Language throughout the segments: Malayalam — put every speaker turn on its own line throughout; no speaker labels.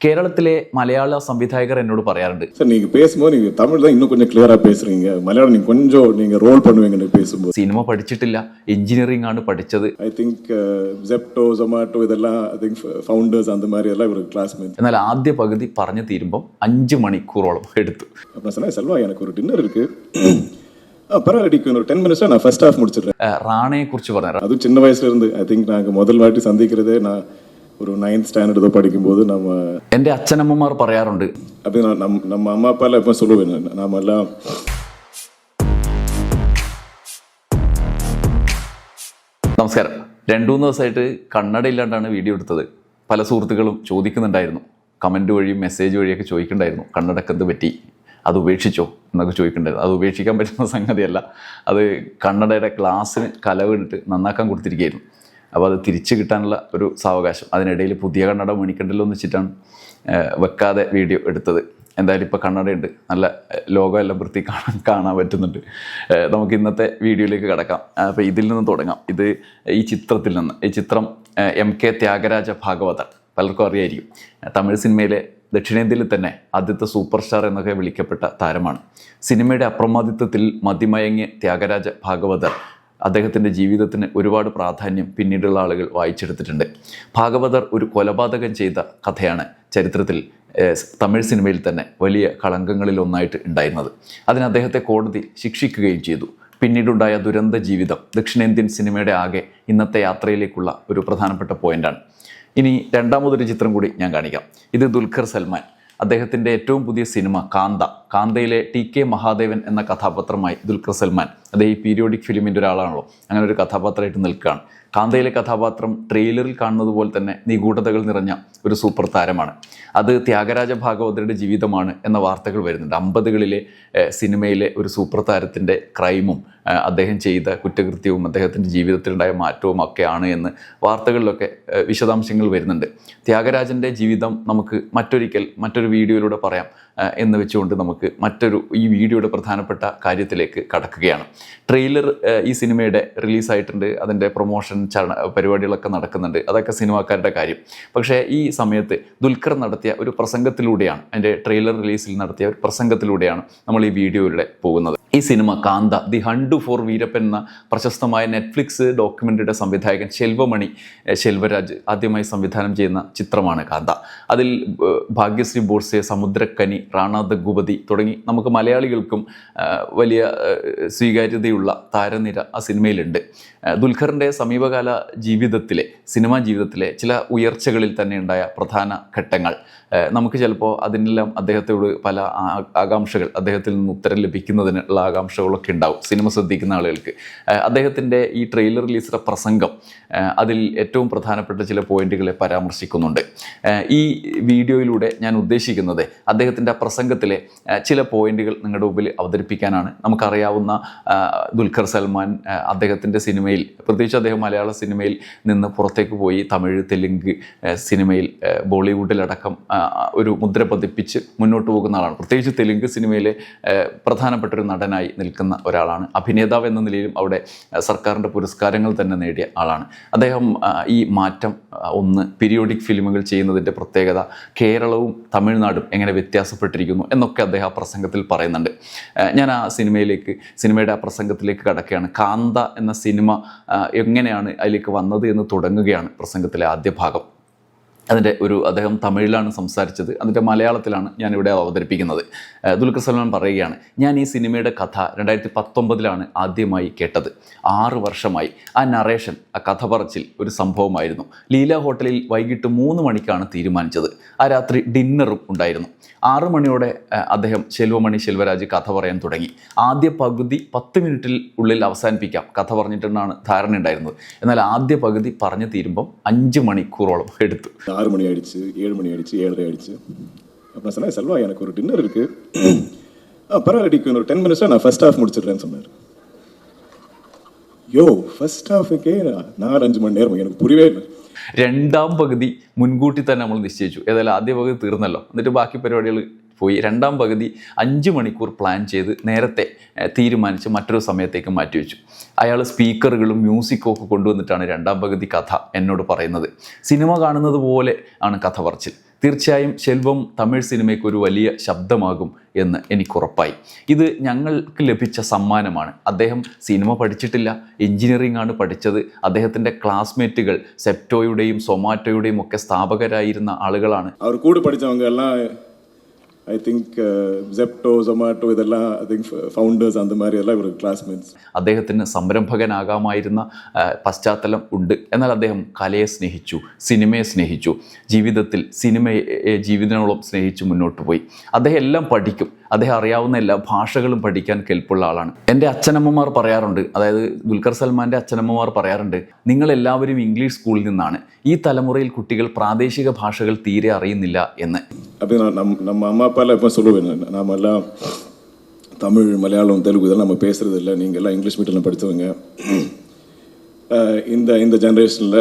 കേരളത്തിലെ മലയാള സംവിധായകർ എന്നോട് പറയാറുണ്ട്
சார் நீங்க பேசும்போது நீங்க தமிழ் தான் இன்னும் கொஞ்சம் கிளியரா பேசுறீங்க மலையாளம் நீங்க கொஞ்சம் நீங்க ரோல் பண்ணுவீங்கன்னு பேசும்போது
സിനിമ പഠിച്ചിട്ടില്ല എഞ്ചിനീയറിംഗ് ആണ് പഠിച്ചത്
ஐ திங்க் ஜெப்டோ ஜொமாட்டோ இதெல்லாம் ஐ திங்க் ஃபவுண்டர்ஸ் அந்த மாதிரி எல்லாம் இவர் கிளாஸ்மேட்
എന്നാൽ ആദ്യ പകുതി പറഞ്ഞു തീരുമ്പം അഞ്ച് മണിക്കൂറോളം എടുത്തു
அப்புறம் சொன்னா செல்வா எனக்கு ஒரு டின்னர் இருக்கு ஆ பரவாயில்ல ஒரு டென் மினிட்ஸா நான் ஃபர்ஸ்ட் ஹாஃப் முடிச்சிடுறேன்
ഏഹ് റാണയെ കുറിച്ച് പറഞ്ഞു
அதுவும் சின்ன வயசுல இருந்து ஐ திங்க் நாங்க முதல் வாட்டி சந்திக்கிறதே நான் ஒரு நைன்த் ஸ்டாண்டர்ட் ஏதோ படிக்கும்போது நம்ம
എൻ്റെ അച്ഛനമ്മമാർ പറയാറുണ്ട്
அப்படி நான் நம் நம்ம அம்மா அப்பாலாம் எப்போ சொல்லுவேன் நான், நாம எல்லாம்
നമസ്കാരം രണ്ടു മൂന്ന് ദിവസമായിട്ട് കണ്ണട ഇല്ലാണ്ടാണ് വീഡിയോ എടുത്തത് പല സുഹൃത്തുക്കളും ചോദിക്കുന്നുണ്ടായിരുന്നു കമൻറ്റ് വഴിയും മെസ്സേജ് വഴിയൊക്കെ ചോദിക്കുന്നുണ്ടായിരുന്നു കണ്ണടക്ക് എന്ത് പറ്റി അത് ഉപേക്ഷിച്ചോ എന്നൊക്കെ ചോദിക്കുന്നുണ്ടായിരുന്നു അത് ഉപേക്ഷിക്കാൻ പറ്റുന്ന സംഗതിയല്ല അത് കണ്ണടയുടെ ഗ്ലാസ്സിന് കലവിട്ട് നന്നാക്കാൻ കൊടുത്തിരിക്കുകയായിരുന്നു അപ്പോൾ അത് തിരിച്ചു കിട്ടാനുള്ള ഒരു സാവകാശം. അതിനിടയിൽ പുതിയ കണ്ണട മേടിക്കണ്ടല്ലോ എന്ന് വെച്ചിട്ടാണ് വെക്കാതെ വീഡിയോ എടുത്തത്. എന്തായാലും ഇപ്പോൾ കണ്ണടയുണ്ട്. നല്ല ലോകം എല്ലാം വൃത്തി കാണാൻ കാണാൻ പറ്റുന്നുണ്ട്. നമുക്ക് ഇന്നത്തെ വീഡിയോയിലേക്ക് കിടക്കാം. അപ്പോൾ ഇതിൽ നിന്ന് തുടങ്ങാം. ഇത് ഈ ചിത്രത്തിൽ നിന്ന്. ഈ ചിത്രം എം കെ ത്യാഗരാജ ഭാഗവതർ. പലർക്കും അറിയായിരിക്കും. തമിഴ് സിനിമയിലെ ദക്ഷിണേന്ത്യയിൽ തന്നെ ആദ്യത്തെ സൂപ്പർ സ്റ്റാർ എന്നൊക്കെ വിളിക്കപ്പെട്ട താരമാണ്. സിനിമയുടെ അപ്രമാദിത്വത്തിൽ മതിമയങ്ങിയ ത്യാഗരാജ ഭാഗവതർ അദ്ദേഹത്തിന്റെ ജീവിതത്തിന് ഒരുപാട് പ്രാധാന്യം പിന്നീടുള്ള ആളുകൾ വായിച്ചെടുത്തിട്ടുണ്ട്. ഭാഗവതർ ഒരു കൊലപാതകം ചെയ്ത കഥയാണ് ചരിത്രത്തിൽ തമിഴ് സിനിമയിൽ തന്നെ വലിയ കളങ്കങ്ങളിൽ ഒന്നായിട്ട് ഉണ്ടായിരുന്നത്. അതിന് അദ്ദേഹത്തെ കോടതി ശിക്ഷിക്കുകയും ചെയ്തു. പിന്നീടുണ്ടായ ദുരന്ത ജീവിതം ദക്ഷിണേന്ത്യൻ സിനിമയുടെ ആകെ ഇന്നത്തെ യാത്രയിലേക്കുള്ള ഒരു പ്രധാനപ്പെട്ട പോയിന്റാണ്. ഇനി രണ്ടാമതൊരു ചിത്രം കൂടി ഞാൻ കാണിക്കാം. ഇത് ദുൽഖർ സൽമാൻ. അദ്ദേഹത്തിന്റെ ഏറ്റവും പുതിയ സിനിമ കാന്ത. കാന്തയിലെ ടി കെ മഹാദേവൻ എന്ന കഥാപാത്രമായി ദുൽഖർ സൽമാൻ അദ്ദേഹം ഈ പീരിയോഡിക് ഫിലിമിന്റെ ഒരാളാണല്ലോ. അങ്ങനെ ഒരു കഥാപാത്രമായിട്ട് നിൽക്കുകയാണ്. കാന്തയിലെ കഥാപാത്രം ട്രെയിലറിൽ കാണുന്നത് പോലെ തന്നെ നിഗൂഢതകൾ നിറഞ്ഞ ഒരു സൂപ്പർ താരമാണ്. അത് ത്യാഗരാജ ഭാഗവതരുടെ ജീവിതമാണ് എന്ന വാർത്തകൾ വരുന്നുണ്ട്. അമ്പതുകളിലെ സിനിമയിലെ ഒരു സൂപ്പർ താരത്തിന്റെ ക്രൈമും അദ്ദേഹം ചെയ്ത കുറ്റകൃത്യവും അദ്ദേഹത്തിന്റെ ജീവിതത്തിലുണ്ടായ മാറ്റവും ഒക്കെയാണ് എന്ന് വാർത്തകളിലൊക്കെ വിശദാംശങ്ങൾ വരുന്നുണ്ട്. ത്യാഗരാജന്റെ ജീവിതം നമുക്ക് മറ്റൊരിക്കൽ മറ്റൊരു വീഡിയോയിലൂടെ പറയാം. എന്ന് വെച്ചുകൊണ്ട് നമുക്ക് മറ്റൊരു ഈ വീഡിയോയുടെ പ്രധാനപ്പെട്ട കാര്യത്തിലേക്ക് കടക്കുകയാണ്. ട്രെയിലർ ഈ സിനിമയുടെ റിലീസായിട്ടുണ്ട്. അതിന്റെ പ്രൊമോഷൻ ചട പരിപാടികളൊക്കെ നടക്കുന്നുണ്ട്. അതൊക്കെ സിനിമാക്കാരുടെ കാര്യം. പക്ഷേ ഈ സമയത്ത് ദുൽഖർ നടത്തിയ ഒരു പ്രസംഗത്തിലൂടെയാണ് അതിന്റെ ട്രെയിലർ റിലീസിൽ നടത്തിയ ഒരു പ്രസംഗത്തിലൂടെയാണ് നമ്മൾ ഈ വീഡിയോയിലൂടെ പോകുന്നത്. ഈ cinema Kaantha the hunt for Veerappan എന്ന പ്രശസ്തമായ നെറ്റ്ഫ്ലിക്സ് ഡോക്യുമെന്ററിയുടെ സംവിധായകൻ ശെൽവമണി ശെൽവരാജ് ആദ്യമായി സംവിധാനം ചെയ്യുന്ന ചിത്രമാണ് കാന്ത. അതിൽ ഭാഗ്യശ്രീ ബോർസെ സമുദ്രക്കനി റാണ ദഗുപതി തുടങ്ങി നമുക്ക് മലയാളികൾക്കും വലിയ സ്വീകാര്യതയുള്ള താരനിര ആ സിനിമയിലുണ്ട്. ദുൽഖറിന്റെ സമീപകാല ജീവിതത്തിലെ സിനിമാ ജീവിതത്തിലെ ചില ഉയർച്ചകളിൽ തന്നെ ഉണ്ടായ പ്രധാന ഘട്ടങ്ങൾ. നമുക്ക് ചിലപ്പോൾ അതിനെല്ലാം അദ്ദേഹത്തോട് പല ആകാംക്ഷകൾ അദ്ദേഹത്തിൽ നിന്ന് ഉത്തരം ലഭിക്കുന്നതിനുള്ള ആകാംക്ഷകളൊക്കെ ഉണ്ടാവും. സിനിമ ശ്രദ്ധിക്കുന്ന ആളുകൾക്ക്. അദ്ദേഹത്തിന്റെ ഈ ട്രെയിലർ റിലീസിലെ പ്രസംഗം അതിൽ ഏറ്റവും പ്രധാനപ്പെട്ട ചില പോയിന്റുകളെ പരാമർശിക്കുന്നുണ്ട്. ഈ വീഡിയോയിലൂടെ ഞാൻ ഉദ്ദേശിക്കുന്നത് അദ്ദേഹത്തിന്റെ ആ പ്രസംഗത്തിലെ ചില പോയിന്റുകൾ നിങ്ങളുടെ മുമ്പിൽ അവതരിപ്പിക്കാനാണ്. നമുക്കറിയാവുന്ന ദുൽഖർ സൽമാൻ അദ്ദേഹത്തിന്റെ സിനിമയിൽ പ്രത്യേകിച്ച് അദ്ദേഹം മലയാള സിനിമയിൽ നിന്ന് പുറത്തേക്ക് പോയി തമിഴ് തെലുങ്ക് സിനിമയിൽ ബോളിവുഡിലടക്കം ഒരു മുദ്ര പതിപ്പിച്ച് മുന്നോട്ട് പോകുന്ന ആളാണ്. പ്രത്യേകിച്ച് തെലുങ്ക് സിനിമയിലെ പ്രധാനപ്പെട്ട ഒരു നടനായി നിൽക്കുന്ന ഒരാളാണ്. അഭിനേതാവ് എന്ന നിലയിലും അവിടെ സർക്കാരിന്റെ പുരസ്കാരങ്ങൾ തന്നെ നേടിയ ആളാണ്. അദ്ദേഹം ഈ മാറ്റം ഒന്ന് പീരിയോഡിക് ഫിലിമുകൾ ചെയ്യുന്നതിന്റെ പ്രത്യേകത കേരളവും തമിഴ്നാടും എങ്ങനെ വ്യത്യാസപ്പെട്ടിരിക്കുന്നു എന്നൊക്കെ അദ്ദേഹം ആ പ്രസംഗത്തിൽ പറയുന്നുണ്ട്. ഞാൻ ആ സിനിമയിലേക്ക് സിനിമയുടെ ആ പ്രസംഗത്തിലേക്ക് കടക്കുകയാണ്. കാന്ത എന്ന സിനിമ എങ്ങനെയാണ് അതിലേക്ക് വന്നത് എന്ന് തുടങ്ങുകയാണ് പ്രസംഗത്തിലെ ആദ്യ ഭാഗം. അതിന്റെ ഒരു അദ്ദേഹം തമിഴിലാണ് സംസാരിച്ചത്. അതിന്റെ മലയാളത്തിലാണ് ഞാനിവിടെ അവതരിപ്പിക്കുന്നത്. ദുൽഖർ സൽമാൻ പറയുകയാണ് ഞാൻ ഈ സിനിമയുടെ കഥ രണ്ടായിരത്തി പത്തൊമ്പതിലാണ് ആദ്യമായി കേട്ടത്. ആറ് വർഷമായി ആ നറേഷൻ ആ കഥ പറച്ചിൽ ഒരു സംഭവമായിരുന്നു. ലീല ഹോട്ടലിൽ വൈകിട്ട് മൂന്ന് മണിക്കാണ് തീരുമാനിച്ചത്. ആ രാത്രി ഡിന്നറും ഉണ്ടായിരുന്നു. ആറു മണിയോടെ അദ്ദേഹം ശെൽവമണി ശെൽവരാജ് കഥ പറയാൻ തുടങ്ങി. ആദ്യ പകുതി പത്ത് മിനിറ്റിൽ ഉള്ളിൽ അവസാനിപ്പിക്കാം. കഥ പറഞ്ഞിട്ടെന്നാണ് ധാരണ ഉണ്ടായിരുന്നത് എന്നാൽ ആദ്യ പകുതി പറഞ്ഞു തീരുമ്പം അഞ്ച് മണിക്കൂറോളം എടുത്തു.
ஆறு மணி ஆயிடுச்சு ஏழு மணி ஆயிடுச்சு ஏழரை ஆயிடுச்சு அப்புறம் சொன்னா செல்வா எனக்கு ஒரு டின்னர் இருக்கு ஆ பரவாயில்ல ஒரு டென் மினிட்ஸா நான் ஃபர்ஸ்ட் ஹாஃப் முடிச்சிடுறேன்னு சொன்னார் யோ ஃபர்ஸ்ட் ஹாஃபுக்கே நாலு அஞ்சு மணி நேரம் எனக்கு புரியவே இல்லை
രണ്ടാം പകുതി മുൻകൂട്ടി തന്നെ നമ്മൾ നിശ്ചയിച്ചു ഏതായാലും ആദ്യ പകുതി തീർന്നല്ലോ എന്നിട്ട് ബാക്കി പരിപാടികൾ പോയി. രണ്ടാം പകുതി അഞ്ച് മണിക്കൂർ പ്ലാൻ ചെയ്ത് നേരത്തെ തീരുമാനിച്ച് മറ്റൊരു സമയത്തേക്ക് മാറ്റിവെച്ചു അയാൾ സ്പീക്കറുകളും മ്യൂസിക്കും ഒക്കെ കൊണ്ടുവന്നിട്ടാണ് രണ്ടാം പകുതി കഥ എന്നോട് പറയുന്നത്. സിനിമ കാണുന്നത് പോലെ ആണ് കഥ പറച്ചിൽ. തീർച്ചയായും ശെൽവം തമിഴ് സിനിമയ്ക്ക് ഒരു വലിയ ശബ്ദമാകും എന്ന് എനിക്കുറപ്പായി. ഇത് ഞങ്ങൾക്ക് ലഭിച്ച സമ്മാനമാണ്. അദ്ദേഹം സിനിമ പഠിച്ചിട്ടില്ല എഞ്ചിനീയറിംഗ് ആണ് പഠിച്ചത്. അദ്ദേഹത്തിന്റെ ക്ലാസ്മേറ്റുകൾ സെപ്റ്റോയുടെയും സൊമാറ്റോയുടെയും ഒക്കെ സ്ഥാപകരായിരുന്ന ആളുകളാണ്.
അവർ കൂടെ പഠിച്ചവങ്ക എല്ലാം ஐ திங்க் ஜெப்டோ ஜொமாட்டோ இதெல்லாம் ஐ திங்க் ஃபவுண்டர்ஸ் அந்த மாதிரி எல்லாம் இவர் கிளாஸ்மேட்ஸ்
അദ്ദേഹത്തിന് സംരംഭകനാകാമായിരുന്ന ആ, പശ്ചാത്തലം ഉണ്ട് എന്നാൽ അദ്ദേഹം കലയെ സ്നേഹിച്ചു സിനിമയെ സ്നേഹിച്ചു ജീവിതത്തിൽ സിനിമയെ ഏ, ജീവിതങ്ങളോളം സ്നേഹിച്ചു മുന്നോട്ട് പോയി അദ്ദേഹം എല്ലാം പഠിക്കും അദ്ദേഹം അറിയാവുന്ന എല്ലാ ഭാഷകളും പഠിക്കാൻ കെൽപ്പുള്ള ആളാണ് എൻ്റെ അച്ഛനമ്മമാർ പറയാറുണ്ട് അതായത് ദുൽഖർ സൽമാൻ്റെ അച്ഛനമ്മമാർ പറയാറുണ്ട് നിങ്ങൾ എല്ലാവരും ഇംഗ്ലീഷ് സ്കൂളിൽ നിന്നാണ് ഈ തലമുറയിൽ കുട്ടികൾ പ്രാദേശിക ഭാഷകൾ തീരെ അറിയുന്നില്ല എന്ന്
அப்படி நான் நம் நம்ம அம்மா அப்பாலாம் எப்போ சொல்லுவேன் நான். நாம எல்லாம் தமிழ் மலையாளம் தெலுங்கு இதெல்லாம் நம்ம பேசுறது இல்லை நீங்கள் எல்லாம் இங்கிலீஷ் மீடியமில் படித்தவங்க அஹ் இந்த இந்த ஜென்ரேஷனில்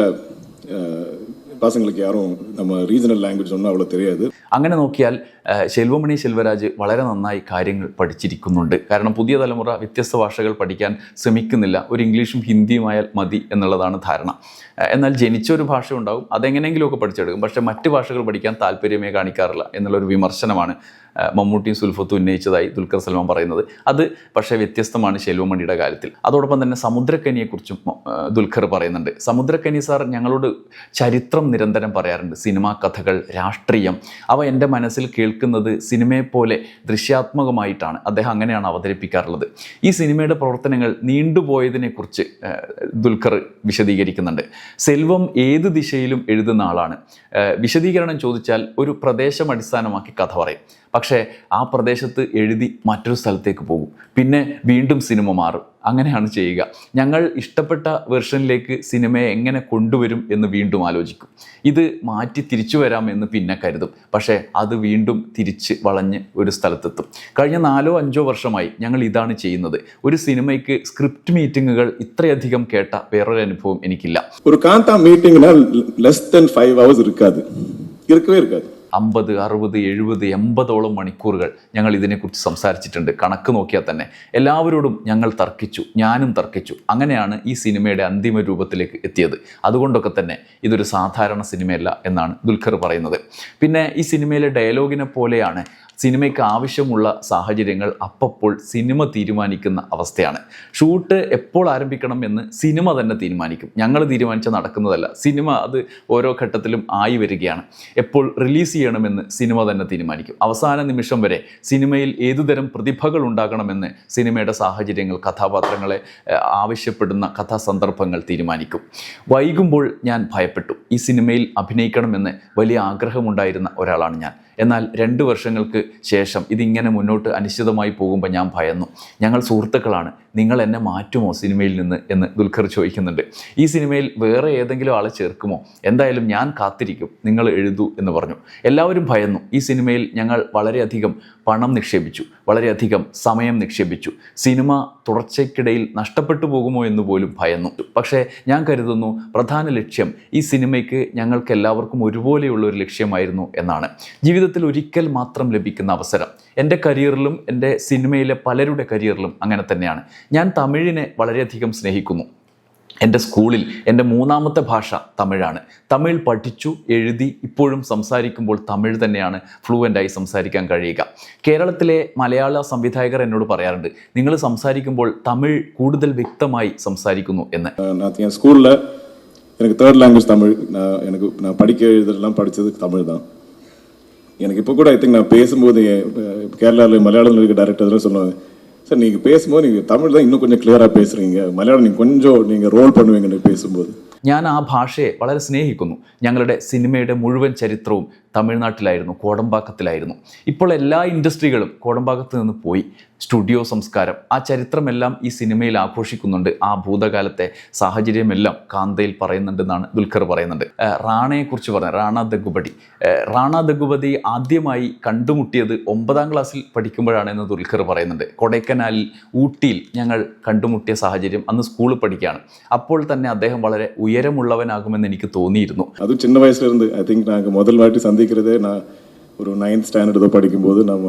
பசங்களுக்கு யாரும் நம்ம ரீஜனல் லாங்குவேஜ் ஒன்றும் அவ்வளோ தெரியாது
അങ്ങനെ നോക്കിയാൽ ആ, ശെൽവമണി ശെൽവരാജ് വളരെ നന്നായി കാര്യങ്ങൾ പഠിച്ചിരിക്കുന്നുണ്ട് കാരണം പുതിയ തലമുറ വ്യത്യസ്ത ഭാഷകൾ പഠിക്കാൻ ശ്രമിക്കുന്നില്ല ഒരു ഇംഗ്ലീഷും ഹിന്ദിയുമായാൽ മതി എന്നുള്ളതാണ് ധാരണ ആ, എന്നാൽ ജനിച്ച ഒരു ഭാഷ ഉണ്ടാവും അതെങ്ങനെയെങ്കിലുമൊക്കെ പഠിച്ചെടുക്കും പക്ഷേ മറ്റ് ഭാഷകൾ പഠിക്കാൻ താല്പര്യമേ കാണിക്കാറില്ല എന്നുള്ളൊരു വിമർശനമാണ് ആ, മമ്മൂട്ടിയും സുൽഫത്തും ഉന്നയിച്ചതായി ദുൽഖർ സൽമാൻ പറയുന്നത് അത് പക്ഷേ വ്യത്യസ്തമാണ് ശെൽവമണിയുടെ കാര്യത്തിൽ അതോടൊപ്പം തന്നെ സമുദ്രക്കനിയെക്കുറിച്ചും ആ, ദുൽഖർ പറയുന്നുണ്ട് സമുദ്രക്കനി സാർ ഞങ്ങളോട് ചരിത്രം നിരന്തരം പറയാറുണ്ട് സിനിമാ കഥകൾ രാഷ്ട്രീയം. അവ എന്റെ മനസ്സിൽ കേൾക്കുന്നത് സിനിമയെ പോലെ ദൃശ്യാത്മകമായിട്ടാണ്. അദ്ദേഹം അങ്ങനെയാണ് അവതരിപ്പിക്കാറുള്ളത്. ഈ സിനിമയുടെ പ്രവർത്തനങ്ങൾ നീണ്ടുപോയതിനെക്കുറിച്ച് ദുൽഖർ വിശദീകരിക്കുന്നുണ്ട്. സെൽവം ഏത് ദിശയിലും എഴുതുന്ന ആളാണ്. വിശദീകരണം ചോദിച്ചാൽ ഒരു പ്രദേശം അടിസ്ഥാനമാക്കി കഥ പറയും. പക്ഷേ ആ പ്രദേശത്ത് എഴുതി മറ്റൊരു സ്ഥലത്തേക്ക് പോകും. പിന്നെ വീണ്ടും സിനിമ മാറും. അങ്ങനെയാണ് ചെയ്യുക. ഞങ്ങൾ ഇഷ്ടപ്പെട്ട വെർഷനിലേക്ക് സിനിമയെ എങ്ങനെ കൊണ്ടുവരും എന്ന് വീണ്ടും ആലോചിക്കും. ഇത് മാറ്റി തിരിച്ചു വരാം എന്ന് പിന്നെ കരുതും. പക്ഷേ അത് വീണ്ടും തിരിച്ച് വളഞ്ഞ് ഒരു സ്ഥലത്തെത്തും. കഴിഞ്ഞ നാലോ അഞ്ചോ വർഷമായി ഞങ്ങൾ ഇതാണ് ചെയ്യുന്നത്. ഒരു സിനിമയ്ക്ക് സ്ക്രിപ്റ്റ് മീറ്റിങ്ങുകൾ ഇത്രയധികം കേട്ട വേറൊരു അനുഭവം എനിക്കില്ല.
ഒരു കാന്ത meeting less than five hours ഇരിക്കാതെ ഇരിക്കവേ ഇരിക്കാതെ
അമ്പത് അറുപത് എഴുപത് എൺപതോളം മണിക്കൂറുകൾ ഞങ്ങൾ ഇതിനെക്കുറിച്ച് സംസാരിച്ചിട്ടുണ്ട്. കണക്ക് നോക്കിയാൽ തന്നെ. എല്ലാവരോടും ഞങ്ങൾ തർക്കിച്ചു ഞാനും തർക്കിച്ചു. അങ്ങനെയാണ് ഈ സിനിമയുടെ അന്തിമ രൂപത്തിലേക്ക് എത്തിയത്. അതുകൊണ്ടൊക്കെ തന്നെ ഇതൊരു സാധാരണ സിനിമയല്ല എന്നാണ് ദുൽഖർ പറയുന്നത്. പിന്നെ ഈ സിനിമയിലെ ഡയലോഗിനെ പോലെയാണ് സിനിമയ്ക്ക് ആവശ്യമുള്ള സാഹചര്യങ്ങൾ അപ്പപ്പോൾ സിനിമ തീരുമാനിക്കുന്ന അവസ്ഥയാണ്. ഷൂട്ട് എപ്പോൾ ആരംഭിക്കണം എന്ന് സിനിമ തന്നെ തീരുമാനിക്കും. ഞങ്ങൾ തീരുമാനിച്ച നടക്കുന്നതല്ല. സിനിമ അത് ഓരോ ഘട്ടത്തിലും ആയി വരികയാണ്. എപ്പോൾ റിലീസ് ചെയ്യണമെന്ന് സിനിമ തന്നെ തീരുമാനിക്കും. അവസാന നിമിഷം വരെ സിനിമയിൽ ഏതുതരം പ്രതിഭകൾ ഉണ്ടാകണമെന്ന് സിനിമയുടെ സാഹചര്യങ്ങൾ കഥാപാത്രങ്ങളെ ആവശ്യപ്പെടുന്ന കഥാസന്ദർഭങ്ങൾ തീരുമാനിക്കും. വൈകുമ്പോൾ ഞാൻ ഭയപ്പെട്ടു. ഈ സിനിമയിൽ അഭിനയിക്കണമെന്ന് വലിയ ആഗ്രഹമുണ്ടായിരുന്ന ഒരാളാണ് ഞാൻ. എന്നാൽ രണ്ട് വർഷങ്ങൾക്ക് ശേഷം ഇതിങ്ങനെ മുന്നോട്ട് അനിശ്ചിതമായി പോകുമ്പോൾ ഞാൻ ഭയന്നു. ഞങ്ങൾ സുഹൃത്തുക്കളാണ്. നിങ്ങൾ എന്നെ മാറ്റുമോ സിനിമയിൽ നിന്ന് എന്ന് ദുൽഖർ ചോദിക്കുന്നുണ്ട്. ഈ സിനിമയിൽ വേറെ ഏതെങ്കിലും ആളെ ചേർക്കുമോ? എന്തായാലും ഞാൻ കാത്തിരിക്കും. നിങ്ങൾ എഴുതൂ എന്ന് പറഞ്ഞു. എല്ലാവരും ഭയന്നു. ഈ സിനിമയിൽ ഞങ്ങൾ വളരെയധികം പണം നിക്ഷേപിച്ചു. വളരെയധികം സമയം നിക്ഷേപിച്ചു. സിനിമ തുടർച്ചയ്ക്കിടയിൽ നഷ്ടപ്പെട്ടു പോകുമോ എന്ന് പോലും ഭയന്നു. പക്ഷേ ഞാൻ കരുതുന്നു പ്രധാന ലക്ഷ്യം ഈ സിനിമയ്ക്ക് ഞങ്ങൾക്ക് എല്ലാവർക്കും ഒരുപോലെയുള്ള ഒരു ലക്ഷ്യമായിരുന്നു എന്നാണ്. ജീവിതത്തിൽ ഒരിക്കൽ മാത്രം ലഭിക്കുന്ന അവസരം. എന്റെ കരിയറിലും എന്റെ സിനിമയിലെ പലരുടെ കരിയറിലും അങ്ങനെ തന്നെയാണ്. ഞാൻ തമിഴിനെ വളരെയധികം സ്നേഹിക്കുന്നു. എൻ്റെ സ്കൂളിൽ എൻ്റെ മൂന്നാമത്തെ ഭാഷ തമിഴാണ് തമിഴ് പഠിച്ചു എഴുതി ഇപ്പോഴും സംസാരിക്കുമ്പോൾ തമിഴ് തന്നെയാണ് ഫ്ലുവൻ്റായി സംസാരിക്കാൻ കഴിയുക കേരളത്തിലെ മലയാള സംവിധായകർ എന്നോട് പറയാറുണ്ട് നിങ്ങൾ സംസാരിക്കുമ്പോൾ തമിഴ് കൂടുതൽ വ്യക്തമായി സംസാരിക്കുന്നു എന്ന്
நான் என் ஸ்கூலில் எனக்கு தேர்ட் லாங்குவேஜ் தமிழ் நான் எனக்கு நான் படிக்க எழுதுறதெல்லாம் படித்தது தமிழ் தான் எனக்கு இப்போ கூட ஐ திங்க் நான் பேசும்போது கேரளாவில் மலையாளத்தில் இருக்க டேரக்டர் சொல்லுவாங்க சார் நீங்கள் பேசும்போது நீங்கள் தமிழ் தான் இன்னும் கொஞ்சம் கிளியராக பேசுகிறீங்க மலையாளம் நீங்கள் கொஞ்சம் நீங்கள் ரோல் பண்ணுவீங்கன்னு பேசும்போது
ഞാൻ ആ ഭാഷയെ വളരെ സ്നേഹിക്കുന്നു ഞങ്ങളുടെ സിനിമയുടെ മുഴുവൻ ചരിത്രവും തമിഴ്നാട്ടിലായിരുന്നു കോടമ്പാക്കത്തിലായിരുന്നു. ഇപ്പോൾ എല്ലാ ഇൻഡസ്ട്രികളും കോടമ്പാക്കത്ത് നിന്ന് പോയി. സ്റ്റുഡിയോ സംസ്കാരം ആ ചരിത്രമെല്ലാം ഈ സിനിമയിൽ ആഘോഷിക്കുന്നുണ്ട്. ആ ഭൂതകാലത്തെ സാഹചര്യമെല്ലാം കാന്തയിൽ പറയുന്നുണ്ടെന്നാണ് ദുൽഖർ പറയുന്നുണ്ട്. റാണയെക്കുറിച്ച് പറഞ്ഞു റാണ ദഗുപതി. റാണ ദഗുപതി ആദ്യമായി കണ്ടുമുട്ടിയത് ഒമ്പതാം ക്ലാസ്സിൽ പഠിക്കുമ്പോഴാണ് എന്ന് ദുൽഖർ പറയുന്നുണ്ട്. കൊടൈക്കനാലിൽ ഊട്ടിയിൽ ഞങ്ങൾ കണ്ടുമുട്ടിയ സാഹചര്യം അന്ന് സ്കൂളിൽ പഠിക്കുകയാണ്. അപ്പോൾ തന്നെ അദ്ദേഹം വളരെ ഉയരമുള്ളവനാകുമെന്ന് എനിക്ക് തോന്നിയിരുന്നു.
അത് ചിന്ന വയസ്സിലിരുന്ന് ഐ തിങ്ക് മുതൽ സന്ധി சந்திக்கிறதே நான் ஒரு நைன்த் ஸ்டாண்டர்ட் தான் படிக்கும்போது நம்ம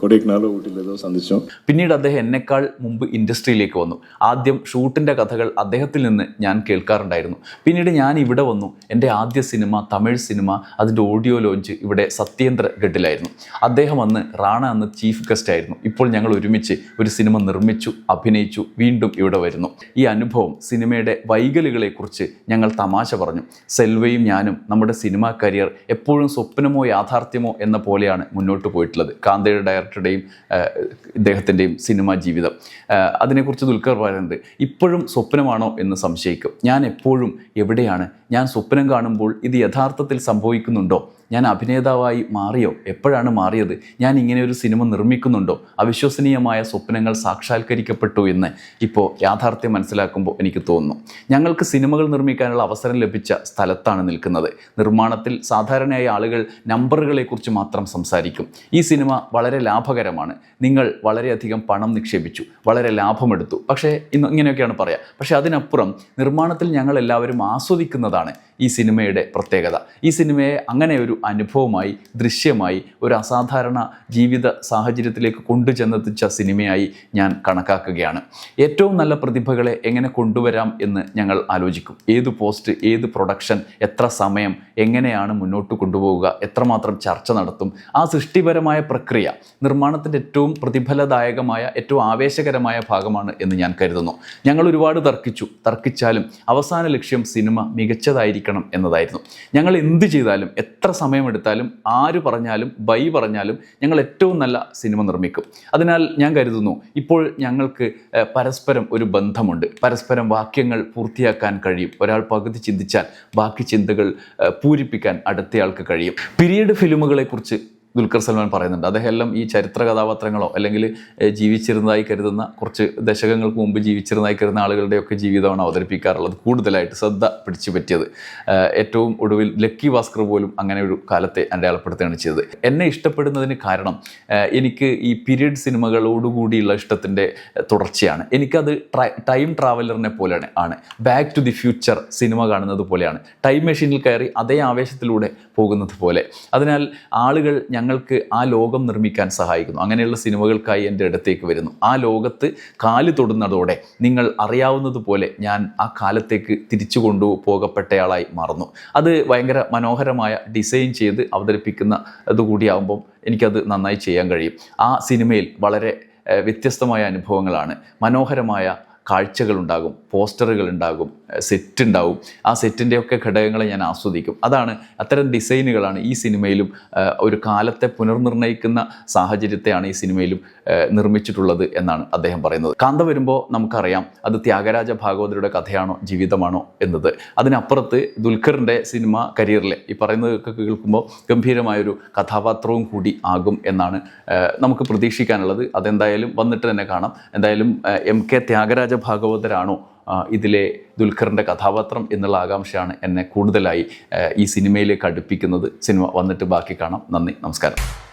കൊടൈക്കനാലോ ഊട്ടിയിൽ ഏതോ സന്ദിച്ചോം
പിന്നീട് അദ്ദേഹം എന്നെക്കാൾ മുമ്പ് ഇൻഡസ്ട്രിയിലേക്ക് വന്നു. ആദ്യം ഷൂട്ടിന്റെ കഥകൾ അദ്ദേഹത്തിൽ നിന്ന് ഞാൻ കേൾക്കാറുണ്ടായിരുന്നു. പിന്നീട് ഞാൻ ഇവിടെ വന്നു. എന്റെ ആദ്യ സിനിമ തമിഴ് സിനിമ അതിന്റെ ഓഡിയോ ലോഞ്ച് ഇവിടെ സത്യേന്ദ്ര ഗഡിലായിരുന്നു. അദ്ദേഹം അന്ന് റാണ അന്ന് ചീഫ് ഗസ്റ്റ് ആയിരുന്നു. ഇപ്പോൾ ഞങ്ങൾ ഒരുമിച്ച് ഒരു സിനിമ നിർമ്മിച്ചു അഭിനയിച്ചു വീണ്ടും ഇവിടെ വരുന്നു. ഈ അനുഭവം സിനിമയുടെ വൈകലുകളെക്കുറിച്ച് ഞങ്ങൾ തമാശ പറഞ്ഞു. സെൽവയും ഞാനും നമ്മുടെ സിനിമാ കരിയർ എപ്പോഴും സ്വപ്നമോ യാഥാർത്ഥ്യമോ എന്ന പോലെയാണ് മുന്നോട്ട് പോയിട്ടുള്ളത്. കാന്തയുടെ ഡയറക്ടറുടെയും ഇദ്ദേഹത്തിന്റെയും സിനിമാ ജീവിതം. അതിനെക്കുറിച്ച് ദുൽഖർ പറയുന്നുണ്ട് ഇപ്പോഴും സ്വപ്നമാണോ എന്ന് സംശയിക്കും. ഞാൻ എപ്പോഴും എവിടെയാണ്? ഞാൻ സ്വപ്നം കാണുമ്പോൾ ഇത് യഥാർത്ഥത്തിൽ സംഭവിക്കുന്നുണ്ടോ? ഞാൻ അഭിനേതാവായി മാറിയോ? എപ്പോഴാണ് മാറിയത്? ഞാൻ ഇങ്ങനെ ഒരു സിനിമ നിർമ്മിക്കുന്നുണ്ടോ? അവിശ്വസനീയമായ സ്വപ്നങ്ങൾ സാക്ഷാത്കരിക്കപ്പെട്ടു എന്ന് ഇപ്പോൾ യാഥാർത്ഥ്യം മനസ്സിലാക്കുമ്പോൾ എനിക്ക് തോന്നുന്നു. ഞങ്ങൾക്ക് സിനിമകൾ നിർമ്മിക്കാനുള്ള അവസരം ലഭിച്ച സ്ഥലത്താണ് നിൽക്കുന്നത്. നിർമ്മാണത്തിൽ സാധാരണയായി ആളുകൾ നമ്പറുകളെക്കുറിച്ച് മാത്രം സംസാരിക്കും. ഈ സിനിമ വളരെ ലാഭകരമാണ്. നിങ്ങൾ വളരെയധികം പണം നിക്ഷേപിച്ചു വളരെ ലാഭമെടുത്തു. പക്ഷേ ഇന്ന് ഇങ്ങനെയൊക്കെയാണ് പറയുക പക്ഷേ അതിനപ്പുറം നിർമ്മാണത്തിൽ ഞങ്ങൾ എല്ലാവരും ആസ്വദിക്കുന്നതാണ് ഈ സിനിമയുടെ പ്രത്യേകത. ഈ സിനിമയെ അങ്ങനെ ഒരു അനുഭവമായി ദൃശ്യമായി ഒരു അസാധാരണ ജീവിത സാഹചര്യത്തിലേക്ക് കൊണ്ടുചെന്നെത്തിച്ച സിനിമയായി ഞാൻ കണക്കാക്കുകയാണ്. ഏറ്റവും നല്ല പ്രതിഭകളെ എങ്ങനെ കൊണ്ടുവരാം എന്ന് ഞങ്ങൾ ആലോചിക്കും. ഏത് പോസ്റ്റ് ഏത് പ്രൊഡക്ഷൻ എത്ര സമയം എങ്ങനെയാണ് മുന്നോട്ട് കൊണ്ടുപോകുക എത്രമാത്രം ചർച്ച നടത്തും ആ സൃഷ്ടിപരമായ പ്രക്രിയ നിർമ്മാണത്തിന്റെ ഏറ്റവും പ്രതിഫലദായകമായ ഏറ്റവും ആവേശകരമായ ഭാഗമാണ് എന്ന് ഞാൻ കരുതുന്നു. ഞങ്ങൾ ഒരുപാട് തർക്കിച്ചു. തർക്കിച്ചാലും അവസാന ലക്ഷ്യം സിനിമ മികച്ചതായിരിക്കണം എന്നതായിരുന്നു. ഞങ്ങൾ എന്ത് ചെയ്താലും എത്ര സമയമെടുത്താലും ആര് പറഞ്ഞാലും ബൈ പറഞ്ഞാലും ഞങ്ങൾ ഏറ്റവും നല്ല സിനിമ നിർമ്മിക്കും. അതിനാൽ ഞാൻ കരുതുന്നു ഇപ്പോൾ ഞങ്ങൾക്ക് പരസ്പരം ഒരു ബന്ധമുണ്ട്. പരസ്പരം വാക്യങ്ങൾ പൂർത്തിയാക്കാൻ കഴിയും. ഒരാൾ പകുതി ചിന്തിച്ചാൽ ബാക്കി ചിന്തകൾ പൂരിപ്പിക്കാൻ അടുത്തയാൾക്ക് കഴിയും. പീരീഡ് ഫിലിമുകളെക്കുറിച്ച് ദുൽഖർ സൽമാൻ പറയുന്നുണ്ട്. അദ്ദേഹം എല്ലാം ഈ ചരിത്ര കഥാപാത്രങ്ങളോ അല്ലെങ്കിൽ ജീവിച്ചിരുന്നതായി കരുതുന്ന കുറച്ച് ദശകങ്ങൾക്ക് മുമ്പ് ജീവിച്ചിരുന്നതായി കരുതുന്ന ആളുകളുടെയൊക്കെ ജീവിതമാണ് അവതരിപ്പിക്കാറുള്ളത്. കൂടുതലായിട്ട് ശ്രദ്ധ പിടിച്ചു പറ്റിയത്. ഏറ്റവും ഒടുവിൽ ലക്കി ഭാസ്കർ പോലും അങ്ങനെ ഒരു കാലത്തെ അടയാളപ്പെടുത്തുകയാണ് ചെയ്തത്. എന്നെ ഇഷ്ടപ്പെടുന്നതിന് കാരണം എനിക്ക് ഈ പീരീഡ് സിനിമകളോടുകൂടിയുള്ള ഇഷ്ടത്തിന്റെ തുടർച്ചയാണ്. എനിക്കത് ടൈം ട്രാവലറിനെ പോലെയാണ് ആണ്. Back to the future cinema കാണുന്നത് പോലെയാണ്. ടൈം മെഷീനിൽ കയറി അതേ ആവേശത്തിലൂടെ പോകുന്നത് പോലെ. അതിനാൽ ആളുകൾ ഞങ്ങൾക്ക് ആ ലോകം നിർമ്മിക്കാൻ സഹായിക്കുന്നു. അങ്ങനെയുള്ള സിനിമകൾക്കായി എന്റെ അടുത്തേക്ക് വരുന്നു. ആ ലോകത്ത് കാൽ തൊടുന്നതോടെ നിങ്ങൾ അറിയാവുന്നതുപോലെ ഞാൻ ആ കാലത്തേക്ക് തിരിച്ചു കൊണ്ടു പോകപ്പെട്ടയാളായി മാറുന്നു. അത് ഭയങ്കര മനോഹരമായ ഡിസൈൻ ചെയ്ത് അവതരിപ്പിക്കുന്ന അതുകൂടിയാകുമ്പം എനിക്കത് നന്നായി ചെയ്യാൻ കഴിയും. ആ സിനിമയിൽ വളരെ വ്യത്യസ്തമായ അനുഭവങ്ങളാണ്. മനോഹരമായ കാഴ്ചകളുണ്ടാകും പോസ്റ്ററുകൾ ഉണ്ടാകും സെറ്റ് ഉണ്ടാവും ആ സെറ്റിന്റെയൊക്കെ ഘടകങ്ങളെ ഞാൻ ആസ്വദിക്കും. അതാണ് അത്തരം ഡിസൈനുകളാണ് ഈ സിനിമയിലും ഒരു കാലത്തെ പുനർനിർണയിക്കുന്ന സാഹചര്യത്തെയാണ് ഈ സിനിമയിലും നിർമ്മിച്ചിട്ടുള്ളത് എന്നാണ് അദ്ദേഹം പറയുന്നത്. കാന്ത വരുമ്പോൾ നമുക്കറിയാം അത് ത്യാഗരാജ ഭാഗവതരുടെ കഥയാണോ ജീവിതമാണോ എന്നത്. അതിനപ്പുറത്ത് ദുൽഖറിന്റെ സിനിമ കരിയറിലെ ഈ പറയുന്നതൊക്കെ കേൾക്കുമ്പോൾ ഗംഭീരമായൊരു കഥാപാത്രവും കൂടി ആകും എന്നാണ് നമുക്ക് പ്രതീക്ഷിക്കാനുള്ളത്. അതെന്തായാലും വന്നിട്ട് തന്നെ കാണാം. എന്തായാലും എം കെ ത്യാഗരാജ ഭാഗവതരാണോ ഇതിലെ ദുൽഖറിന്റെ കഥാപാത്രം എന്നുള്ള ആകാംക്ഷയാണ് എന്നെ കൂടുതലായി ഈ സിനിമയിലേക്ക് അടുപ്പിക്കുന്നത്. സിനിമ വന്നിട്ട് ബാക്കി കാണാം. നന്ദി നമസ്കാരം.